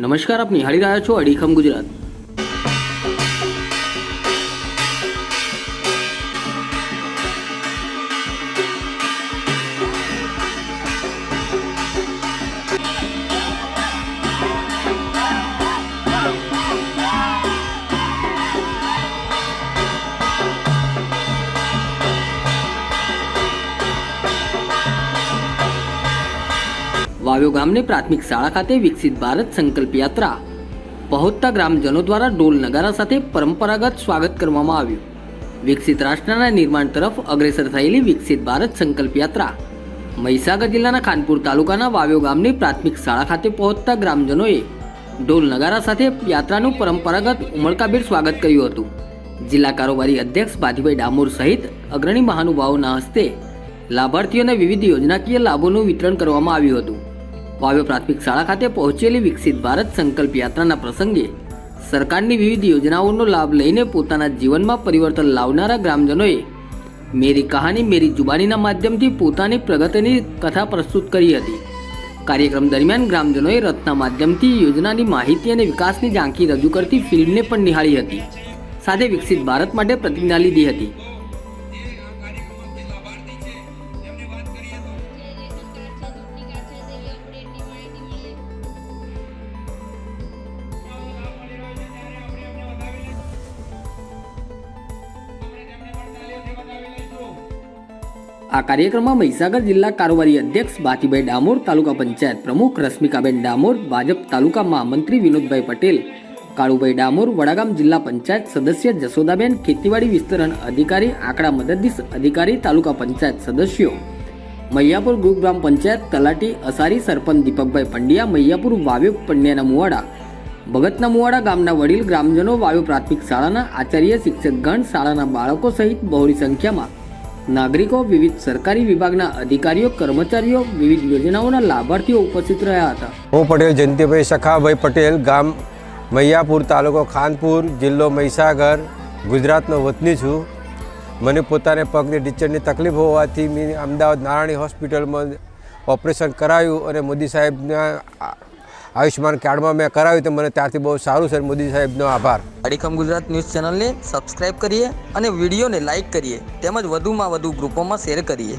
નમસ્કાર આપ નિહાળી રહ્યા છો અડીખમ ગુજરાત. વાવ્યો ગામની પ્રાથમિક શાળા ખાતે વિકસિત ભારત સંકલ્પ યાત્રા. પહોંચતા ગ્રામજનો દ્વારા ઢોલ નગારા સાથે પરંપરાગત સ્વાગત કરવામાં આવ્યું. વિકસિત રાષ્ટ્રના નિર્માણ તરફ અગ્રેસર થયેલી વિકસિત ભારત સંકલ્પ યાત્રા. મહીસાગર જિલ્લાના ખાનપુર તાલુકાના વાવ્યો ગામની પ્રાથમિક શાળા ખાતે પહોંચતા ગ્રામજનોએ ઢોલ નગારા સાથે યાત્રાનું પરંપરાગત ઉમળકાભેર સ્વાગત કર્યું હતું. જિલ્લા કારોબારી અધ્યક્ષ ભાતીભાઈ ડામોર સહિત અગ્રણી મહાનુભાવોના હસ્તે લાભાર્થીઓને વિવિધ યોજનાકીય લાભોનું વિતરણ કરવામાં આવ્યું હતું. વાવ્યો પ્રાથમિક શાળા ખાતે પહોંચેલી વિકસિત ભારત સંકલ્પ યાત્રાના પ્રસંગે સરકારની વિવિધ યોજનાઓનો લાભ લઈને પોતાના જીવનમાં પરિવર્તન લાવનારા ગ્રામજનોએ મેરી કહાની મેરી જુબાનીના માધ્યમથી પોતાની પ્રગતિની કથા પ્રસ્તુત કરી હતી. કાર્યક્રમ દરમિયાન ગ્રામજનોએ રથના માધ્યમથી યોજનાની માહિતી અને વિકાસની ઝાંખી રજૂ કરતી ફિલ્મને પણ નિહાળી હતી. સાથે વિકસિત ભારત માટે પ્રતિજ્ઞા લીધી હતી. આ કાર્યક્રમમાં મહીસાગર જિલ્લા કારોબારી અધ્યક્ષ બાતીભાઈ ડામોર, તાલુકા પંચાયત પ્રમુખ રશ્મિકાબેન ડામોર, ભાજપ તાલુકા મહામંત્રી વિનોદભાઈ પટેલ, કાળુભાઈ ડામોર, વડાગામ જિલ્લા પંચાયત સદસ્ય જશોદાબેન, ખેતીવાડી વિસ્તરણ અધિકારી, આંકડા મદદનીશ અધિકારી, તાલુકા પંચાયત સદસ્યો. મૈયાપુર ગ્રુપ ગ્રામ પંચાયત તલાટી અસારી સરપંચ દીપકભાઈ પંડ્યા, મૈયાપુર વાવ્યો પંડ્યાના મુવાડા, ભગતના મુવાડા ગામના વડીલ, ગ્રામજનો વાવ્યો પ્રાથમિક શાળાના આચાર્ય, શિક્ષકગણ, શાળાના બાળકો સહિત બહોળી સંખ્યામાં નાગરિકો વિવિધ સરકારી વિભાગના અધિકારીઓ, કર્મચારીઓ, વિવિધ યોજનાઓના લાભાર્થીઓ ઉપસ્થિત રહ્યા હતા. હું પટેલ, જયંતિભાઈ સખાભાઈ પટેલ, ગામ મૈયાપુર તાલુકો ખાનપુર, જિલ્લો મહીસાગર, ગુજરાતનો વતની છું. મને પોતાને પગની ટીચરની તકલીફ હોવાથી મેં અમદાવાદ નારાયણી હોસ્પિટલમાં ઓપરેશન કરાયું અને મોદી સાહેબના આયુષ્યમાન કાર્ડમાં મેં કરાવ્યું તો મને ત્યારથી બહુ સારું છે. મોદી સાહેબનો આભાર. અડીખમ ગુજરાત ન્યૂઝ ચેનલને સબસ્ક્રાઇબ કરીએ અને વિડીયોને લાઇક કરીએ. તેમજ વધુમાં વધુ ગ્રુપોમાં શેર કરીએ.